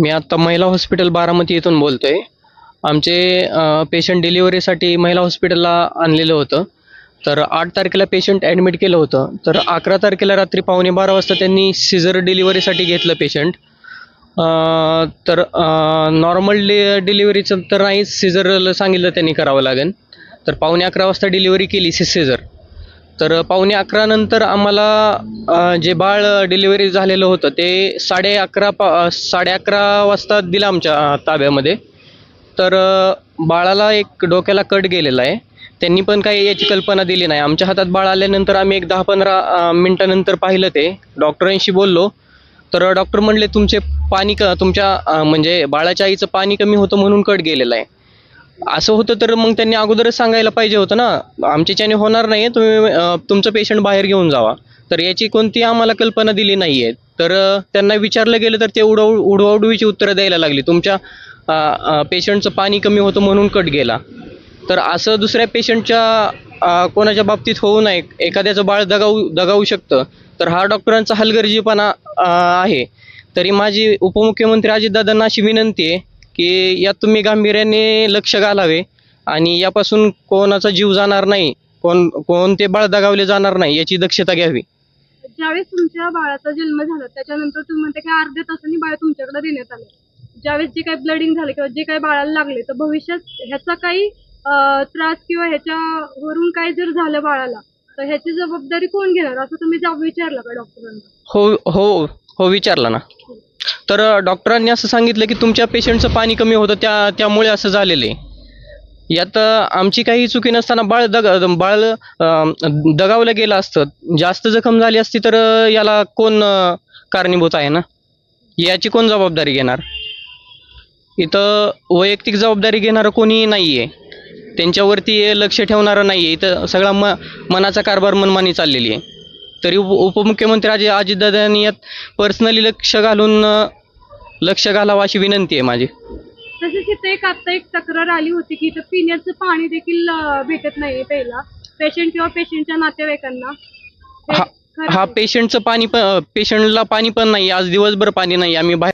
मी आत्ता महिला हॉस्पिटल बारामती येथून बोलतोय. आमचे पेशंट डिलिव्हरीसाठी महिला हॉस्पिटलला आणलेलं होतं. तर आठ तारखेला पेशंट ॲडमिट केलं होतं. तर अकरा तारखेला रात्री पावणे बारा वाजता त्यांनी सिझर डिलिव्हरीसाठी घेतलं पेशंट तर नॉर्मल डि डिलिव्हरीचं तर नाहीच सिझर सांगितलं त्यांनी करावं लागेल. तर पावणे अकरा वाजता डिलिव्हरी केली सि सिझर तर पावणे अकरा नंतर आम्हाला जे बाळ डिलिव्हरी झालेलं होतं ते साडे अकरा पा साडे अकरा वाजता दिलं आमच्या ताब्यामध्ये. तर बाळाला एक डोक्याला कट गेलेला आहे. त्यांनी पण काही याची कल्पना दिली नाही. आमच्या हातात बाळ आल्यानंतर आम्ही एक दहा पंधरा मिनटानंतर पाहिलं ते. डॉक्टरांशी बोललो. तर डॉक्टर म्हणले तुमचे पाणी क तुमच्या म्हणजे बाळाच्या आईचं पाणी कमी होतं म्हणून कट गेलेलं आहे. असं होतं तर मग त्यांनी अगोदरच सांगायला पाहिजे होतं ना. आमच्याच्याने होणार नाही तुम्ही तुमचं पेशंट बाहेर घेऊन जावा. तर याची कोणती आम्हाला कल्पना दिली नाही आहे तर त्यांना विचारलं गेलं तर ते उडव उडवाउडवीची उत्तरं द्यायला लागली. तुमच्या पेशंटचं पाणी कमी होतं म्हणून कट गेला. तर असं दुसऱ्या पेशंटच्या कोणाच्या बाबतीत होऊ नये. एखाद्याचं बाळ दगावू दगावू शकतं. तर हा डॉक्टरांचा हलगर्जीपणा आहे. तरी माझी उपमुख्यमंत्री अजितदादांना अशी विनंती आहे की यात तुम्ही गांभीर्याने लक्ष घालावे आणि यापासून कोणाचा जीव जाणार नाही कोण कोणते बाळ दगावले जाणार नाही याची दक्षता घ्यावी. ज्यावेळेस तुमच्या बाळाचा जन्म झाला त्याच्यानंतर तुम्ही म्हणता की अर्ध्या तासांनी बाळ तुमच्याकडे देण्यात आलं. ज्यावेळेस जे काही ब्लडिंग झालं किंवा जे काही बाळाला लागले तर भविष्यात ह्याचा काही त्रास किंवा ह्याच्यावरून काय जर झालं बाळाला तर ह्याची जबाबदारी कोण घेणार? असं तुम्ही विचारलं का डॉक्टरांना? हो हो हो विचारला ना. तर डॉक्टरांनी असं सांगितलं की तुमच्या पेशंटचं पाणी कमी होतं त्या त्यामुळे असं झालेलं आहे. यात आमची काही चुकी नसताना बाळ दग बाळ दगावलं गेलं असतं. जास्त जखम झाली असती तर याला कोण कारणीभूत आहे ना? याची कोण जबाबदारी घेणार? इथं वैयक्तिक जबाबदारी घेणारं कोणी नाही आहे त्यांच्यावरती लक्ष ठेवणारं नाही आहे इथं सगळा म मनाचा कारभार मनमानी चाललेली आहे. तरी उप उपमुख्यमंत्री अजय अजितदादांनी यात पर्सनली लक्ष घालून लक्ष घालावं अशी विनंती आहे माझी. तसेच इथे एक आता एक तक्रार आली होती की इथं पिण्याचं पाणी देखील अं, भेटत नाहीये प्यायला. पेशंट किंवा पेशंटच्या नातेवाईकांना. हे हा खरं हा आहे. पेशंटचं पाणी पण पेशंटला पाणी पण नाही. आज दिवसभर पाणी नाही. आम्ही बाहेर